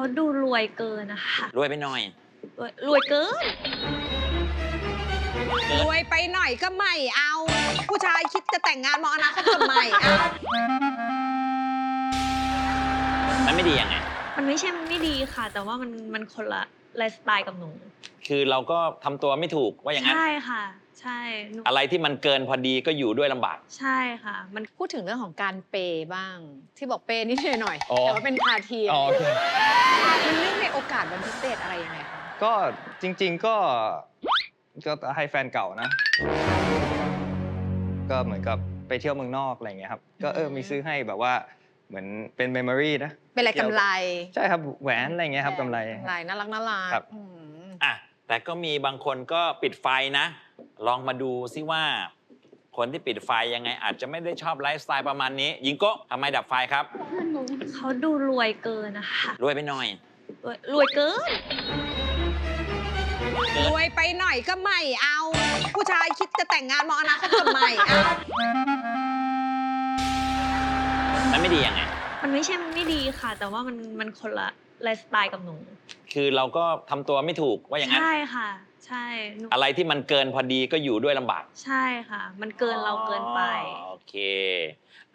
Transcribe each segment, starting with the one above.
เขาดูรวยเกินนะคะรวยไปหน่อย รวยรวยเกิน รวยไปหน่อยก็ไม่เอา ผู้ชายคิดจะแต่งงานมองอนาคตคนใหม่เอามันไม่ดียังไง มันไม่ใช่มันไม่ดีค่ะ แต่ว่ามันมันคนละไลฟ์สไตล์กับหนู คือเราก็ทำตัวไม่ถูกว่าอย่างนั้น ใช่ค่ะ ใช่หนูอะไรที่มันเกินพอดีก็อยู่ด้วยลำบาก ใช่ค่ะ มันพูดถึงเรื่องของการเปย์บ้าง ที่บอกเปย์นิดหน่อยอ๋อ แต่ว่าเป็นพาทีอ๋อโอเคมันเรื่องในโอกาสวันพิเศษอะไรยังไงคะ ก็จริง ๆ ก็ก็ให้แฟนเก่านะ ก็เหมือนกับไปเที่ยวเมืองนอกอะไรอย่างเงี้ยครับ ก็เออมีซื้อให้แบบว่าเหมือนเป็นเมมโมรีนะ เป็นอะไรกำไรใช่ครับแหวนอะไรอย่างเงี้ยครับกำไร กำไรน่ารักน่ารักครับ อืม อะแต่ก็มีบางคนก็ปิดไฟนะ ลองมาดูซิว่า คนที่ปิดไฟยังไงอาจจะไม่ได้ชอบไลฟ์สไตล์ประมาณนี้ ยิงโก้ทำไมดับไฟครับ เขาดูรวยเกินนะคะรวยไปหน่อย รวยรวยเกิน รวยไปหน่อยก็ไม่เอา ผู้ชายคิดจะแต่งงานมองอนาคตคนใหม่เอามันไม่ดียังไง มันไม่ใช่มันไม่ดีค่ะ แต่ว่ามันมันคนละไลฟ์สไตล์กับหนู คือเราก็ทำตัวไม่ถูกว่าอย่างนั้น ใช่ค่ะ ใช่หนูอะไรที่มันเกินพอดีก็อยู่ด้วยลำบากใช่ค่ะ มันเกินเราเกินไป อ๋อโอเค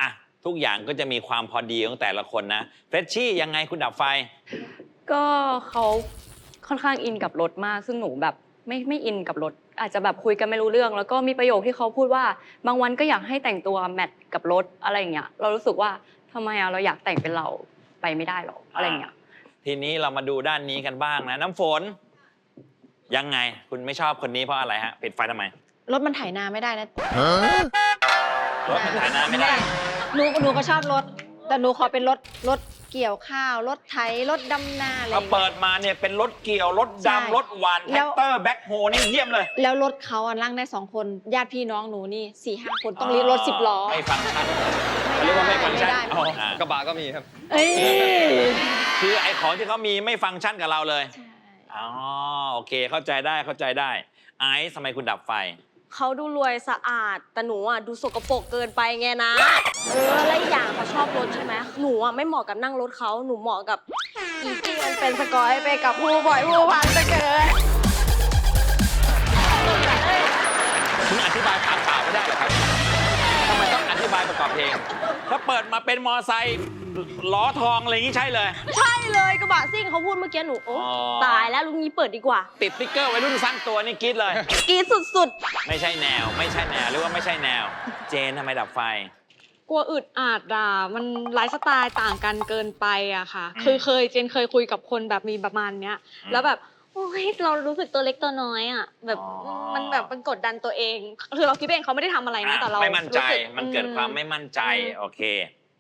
อะทุกอย่างก็จะมีความพอดีของแต่ละคนนะเฟรชชี่ยังไงคุณดับไฟ ก็เขาค่อนข้างอินกับรถมาก ซึ่งหนูแบบไม่ไม่อินกับรถ อาจจะแบบคุยกันไม่รู้เรื่อง แล้วก็มีประโยคที่เขาพูดว่า บางวันก็อยากให้แต่งตัวแมทกับรถอะไรอย่างเงี้ยเรารู้สึกว่าทำไมอะเราอยากแต่งเป็นเราไปไม่ได้หรออะไรอย่างเงี้ย ทีนี้เรามาดูด้านนี้กันบ้างนะ น้ำฝน ยังไงคุณไม่ชอบคนนี้เพราะอะไรฮะปิดไฟทำไมรถมันไถนาไม่ได้นะรถมันถ่ายน้ำไม่ได้ หนูหนูก็ชอบรถ แต่หนูขอเป็นรถรถเกี่ยวข้าว รถไถรถดำนาอะไรอเขาย่างเปิเงี้ยดมาเนี่ยเป็นรถเกี่ยวรถใช่ดำรถหวานแล้แท็วกเตอร์แบ็คโฮนี่เยี่ยมเลยแล้วรถเขาอะนั่งได้สองคนญาติพี่น้องหนูนี่สี่ห้าคนต้องเรียกรถสิบล้อ ไม่ฟังก์ชันเขาเรียกว่าไม่ฟังก์ชันไม่ได้ อ๋ออะกระบะก็มีครับ เอ้ย คือไอ้ของที่เขามีไม่ฟังก์ชันกับเราเลยใช่อ๋อโอเคเข้าใจได้เข้าใจได้ ไอซ์ทำไมคุณดับไฟ เขาดูรวยสะอาด แต่หนูอะดูสกปรกเกินไปไงนะ เออและอีกอย่างเขาชอบรถใช่ไหมหนูอะไม่เหมาะกับนั่งรถเขาหนูเหมาะกับอีที่มันเป็นสกอยไปกับผู้บ่อยผู้พันจะเกิน เพลง ถ้าเปิดมาเป็นมอไซค์ล้อทองอะไรอย่างนี้ใช่เลย ใช่เลยกระบะซิ่งเขาพูดเมื่อกี้หนูโอ้อ๋อ ตายแล้วลุงนี้เปิดดีกว่าติดสติ๊กเกอร์ไว้รุ่นสร้างตัวนี่กรีดเลย กรีดสุดไม่ใช่แนว ไม่ใช่แนวหรือว่าไม่ใช่แนว เจนทำไมดับไฟ กลัวอึดอัดอะมันไลฟ์สไตล์ต่างกันเกินไปอะค่ะ อืมคือเคยเจนเคยคุยกับคนแบบมีประมาณเนี้ยแล้วแบบๆ โอ้ยเรารู้สึกตัวเล็กตัวน้อยอะแบบอ๋อ มันแบบมันกดดันตัวเอง คือเราคิดเองเขาไม่ได้ทำอะไรนะแต่เราไม่มั่นใจ รู้สึมันเกิดความอืไม่มั่นใจ โอเค